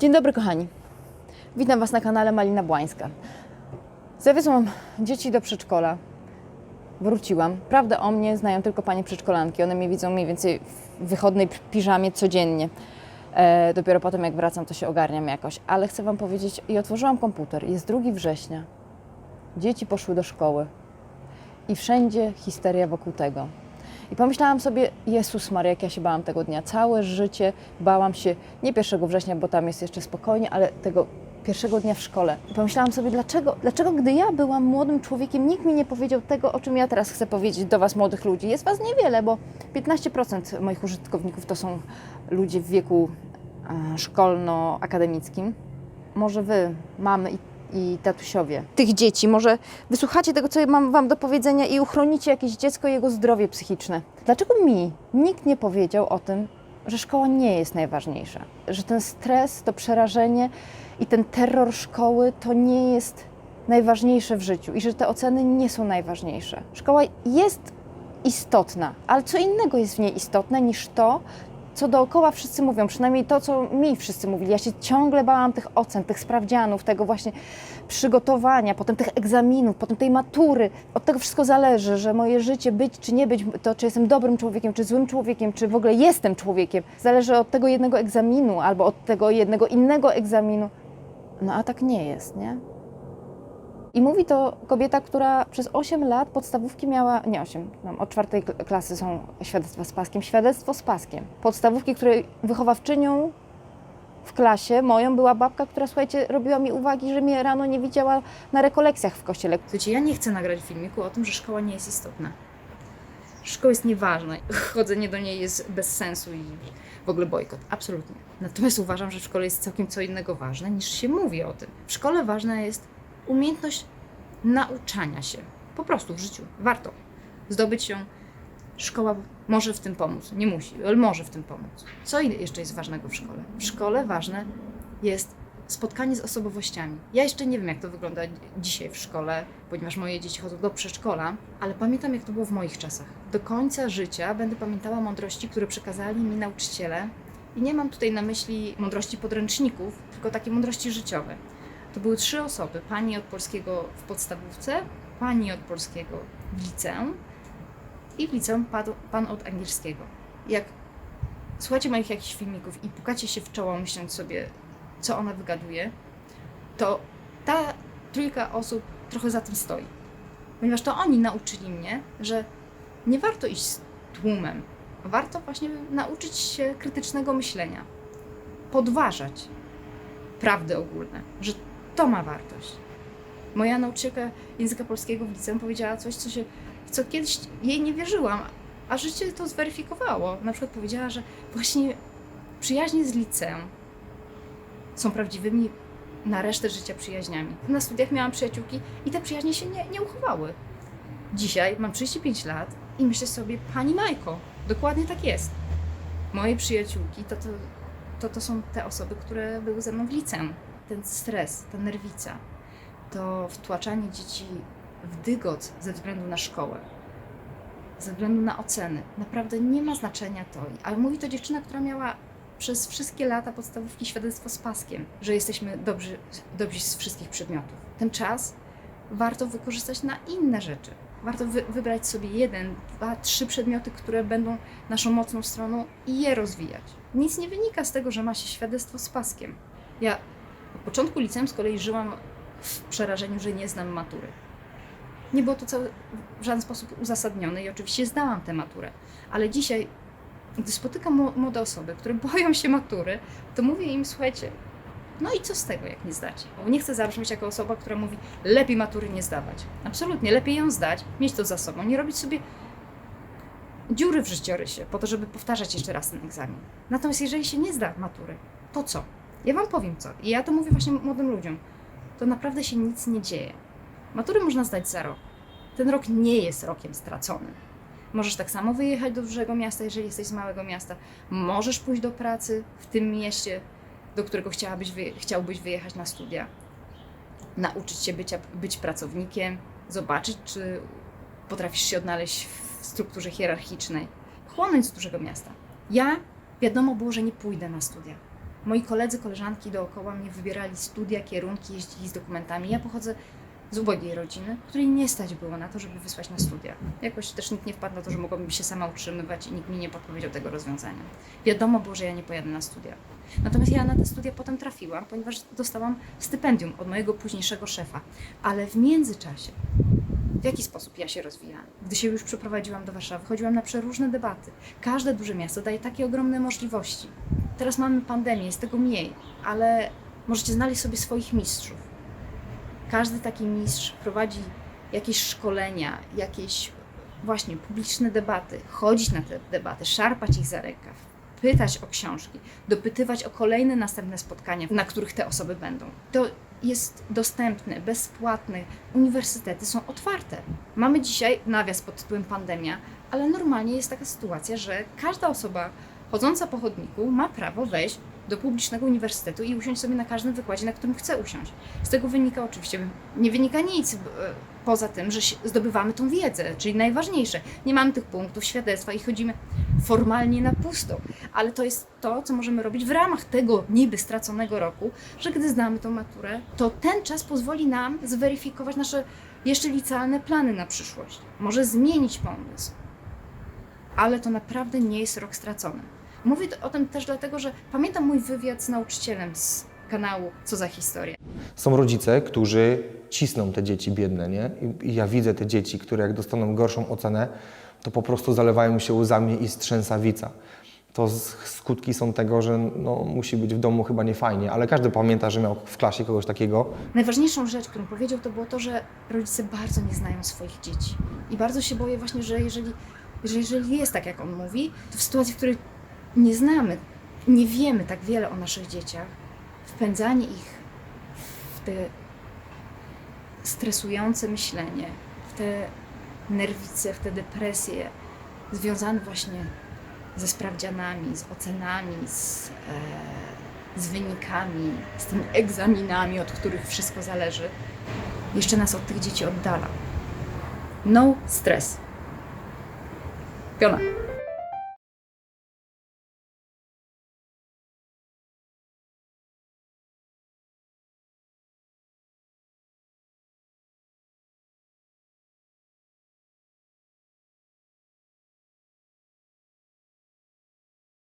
Dzień dobry, kochani. Witam Was na kanale Malina Błańska. Zawiozłam dzieci do przedszkola. Wróciłam. Prawdę o mnie znają tylko panie przedszkolanki. One mnie widzą mniej więcej w wychodnej piżamie codziennie. E, dopiero potem, jak wracam, to się ogarniam jakoś. Ale chcę Wam powiedzieć, i otworzyłam komputer. Jest 2 września. Dzieci poszły do szkoły. I wszędzie histeria wokół tego. I pomyślałam sobie, Jezus Maria, jak ja się bałam tego dnia. Całe życie bałam się, nie 1 września, bo tam jest jeszcze spokojnie, ale tego pierwszego dnia w szkole. I pomyślałam sobie, dlaczego, dlaczego gdy ja byłam młodym człowiekiem, nikt mi nie powiedział tego, o czym ja teraz chcę powiedzieć do Was, młodych ludzi. Jest Was niewiele, bo 15% moich użytkowników to są ludzie w wieku e, szkolno-akademickim. Może Wy, mamy i i tatusiowie tych dzieci. Może wysłuchacie tego, co mam Wam do powiedzenia i uchronicie jakieś dziecko i jego zdrowie psychiczne. Dlaczego mi nikt nie powiedział o tym, że szkoła nie jest najważniejsza? Że ten stres, to przerażenie i ten terror szkoły to nie jest najważniejsze w życiu i że te oceny nie są najważniejsze. Szkoła jest istotna, ale co innego jest w niej istotne niż to, co dookoła wszyscy mówią, przynajmniej to, co mi wszyscy mówili. Ja się ciągle bałam tych ocen, tych sprawdzianów, tego właśnie przygotowania, potem tych egzaminów, potem tej matury. Od tego wszystko zależy, że moje życie, być czy nie być, to czy jestem dobrym człowiekiem, czy złym człowiekiem, czy w ogóle jestem człowiekiem, zależy od tego jednego egzaminu albo od tego jednego innego egzaminu. No a tak nie jest, nie? I mówi to kobieta, która przez 8 lat podstawówki miała, nie 8, tam od czwartej kl- klasy są świadectwa z paskiem, świadectwo z paskiem. Podstawówki, której wychowawczynią w klasie moją była babka, która, słuchajcie, robiła mi uwagi, że mnie rano nie widziała na rekolekcjach w kościele. Słuchajcie, ja nie chcę nagrać filmiku o tym, że szkoła nie jest istotna. Szkoła jest nieważna, chodzenie do niej jest bez sensu i w ogóle bojkot. Absolutnie. Natomiast uważam, że w szkole jest całkiem co innego ważne niż się mówi o tym. W szkole ważna jest umiejętność nauczania się. Po prostu w życiu. Warto zdobyć ją. Szkoła może w tym pomóc. Nie musi, ale może w tym pomóc. Co jeszcze jest ważnego w szkole? W szkole ważne jest spotkanie z osobowościami. Ja jeszcze nie wiem, jak to wygląda dzisiaj w szkole, ponieważ moje dzieci chodzą do przedszkola, ale pamiętam, jak to było w moich czasach. Do końca życia będę pamiętała mądrości, które przekazali mi nauczyciele. I nie mam tutaj na myśli mądrości podręczników, tylko takie mądrości życiowe. To były trzy osoby. Pani od polskiego w podstawówce, pani od polskiego w liceum i w liceum pan, pan od angielskiego. Jak słuchacie moich jakichś filmików i pukacie się w czoło, myśląc sobie, co ona wygaduje, to ta trójka osób trochę za tym stoi. Ponieważ to oni nauczyli mnie, że nie warto iść z tłumem. Warto właśnie nauczyć się krytycznego myślenia, podważać prawdy ogólne, że to ma wartość. Moja nauczycielka języka polskiego w liceum powiedziała coś, co, się, co kiedyś jej nie wierzyłam, a życie to zweryfikowało. Na przykład powiedziała, że właśnie przyjaźnie z liceum są prawdziwymi na resztę życia przyjaźniami. Na studiach miałam przyjaciółki i te przyjaźnie się nie, nie uchowały. Dzisiaj mam 35 lat i myślę sobie, pani Majko, dokładnie tak jest. Moje przyjaciółki to, to, to, to są te osoby, które były ze mną w liceum. Ten stres, ta nerwica, to wtłaczanie dzieci w dygot ze względu na szkołę, ze względu na oceny. Naprawdę nie ma znaczenia to. Ale mówi to dziewczyna, która miała przez wszystkie lata podstawówki świadectwo z paskiem, że jesteśmy dobrzy, dobrzy z wszystkich przedmiotów. Ten czas warto wykorzystać na inne rzeczy. Warto wy, wybrać sobie jeden, dwa, trzy przedmioty, które będą naszą mocną stroną i je rozwijać. Nic nie wynika z tego, że ma się świadectwo z paskiem. Ja od początku liceum z kolei żyłam w przerażeniu, że nie znam matury. Nie było to całe, w żaden sposób uzasadnione i oczywiście zdałam tę maturę, ale dzisiaj, gdy spotykam mło- młode osoby, które boją się matury, to mówię im, słuchajcie, no i co z tego, jak nie zdacie? Bo nie chcę zabrzmieć jako osoba, która mówi, lepiej matury nie zdawać. Absolutnie, lepiej ją zdać, mieć to za sobą, nie robić sobie dziury w życiorysie po to, żeby powtarzać jeszcze raz ten egzamin. Natomiast jeżeli się nie zda matury, to co? Ja Wam powiem co. I ja to mówię właśnie młodym ludziom. To naprawdę się nic nie dzieje. Matury można zdać za rok. Ten rok nie jest rokiem straconym. Możesz tak samo wyjechać do dużego miasta, jeżeli jesteś z małego miasta. Możesz pójść do pracy w tym mieście, do którego chciałabyś wyje- chciałbyś wyjechać na studia. Nauczyć się bycia, być pracownikiem, zobaczyć, czy potrafisz się odnaleźć w strukturze hierarchicznej. Chłonąć z dużego miasta. Ja, wiadomo było, że nie pójdę na studia. Moi koledzy, koleżanki dookoła mnie wybierali studia, kierunki, jeździli z dokumentami. Ja pochodzę z ubogiej rodziny, której nie stać było na to, żeby wysłać na studia. Jakoś też nikt nie wpadł na to, że mogłabym się sama utrzymywać i nikt mi nie podpowiedział tego rozwiązania. Wiadomo było, że ja nie pojadę na studia. Natomiast ja na te studia potem trafiłam, ponieważ dostałam stypendium od mojego późniejszego szefa. Ale w międzyczasie w jaki sposób ja się rozwijałam? Gdy się już przeprowadziłam do Warszawy, chodziłam na przeróżne debaty. Każde duże miasto daje takie ogromne możliwości. Teraz mamy pandemię, jest tego mniej, ale możecie znaleźć sobie swoich mistrzów. Każdy taki mistrz prowadzi jakieś szkolenia, jakieś właśnie publiczne debaty, chodzić na te debaty, szarpać ich za rękaw, pytać o książki, dopytywać o kolejne następne spotkania, na których te osoby będą. To jest dostępne, bezpłatne. Uniwersytety są otwarte. Mamy dzisiaj nawias pod tytułem pandemia, ale normalnie jest taka sytuacja, że każda osoba chodząca po chodniku ma prawo wejść do publicznego uniwersytetu i usiąść sobie na każdym wykładzie, na którym chce usiąść. Z tego wynika oczywiście, nie wynika nic e, poza tym, że zdobywamy tą wiedzę, czyli najważniejsze. Nie mamy tych punktów świadectwa i chodzimy formalnie na pusto, ale to jest to, co możemy robić w ramach tego niby straconego roku, że gdy zdamy tą maturę, to ten czas pozwoli nam zweryfikować nasze jeszcze licealne plany na przyszłość. Może zmienić pomysł, ale to naprawdę nie jest rok stracony. Mówię o tym też dlatego, że pamiętam mój wywiad z nauczycielem z kanału Co za historia. Są rodzice, którzy cisną te dzieci biedne, nie? I, ja widzę te dzieci, które jak dostaną gorszą ocenę, to po prostu zalewają się łzami i strzęsawica. To skutki są tego, że no, musi być w domu chyba niefajnie, ale każdy pamięta, że miał w klasie kogoś takiego. Najważniejszą rzecz, którą powiedział, to było to, że rodzice bardzo nie znają swoich dzieci. I bardzo się boję właśnie, że jeżeli, że jeżeli jest tak, jak on mówi, to w sytuacji, w której nie znamy, nie wiemy tak wiele o naszych dzieciach, wpędzanie ich w te stresujące myślenie, w te nerwice, w te depresje związane właśnie ze sprawdzianami, z ocenami, z, e, z wynikami, z tymi egzaminami, od których wszystko zależy, jeszcze nas od tych dzieci oddala. No stres. Piona.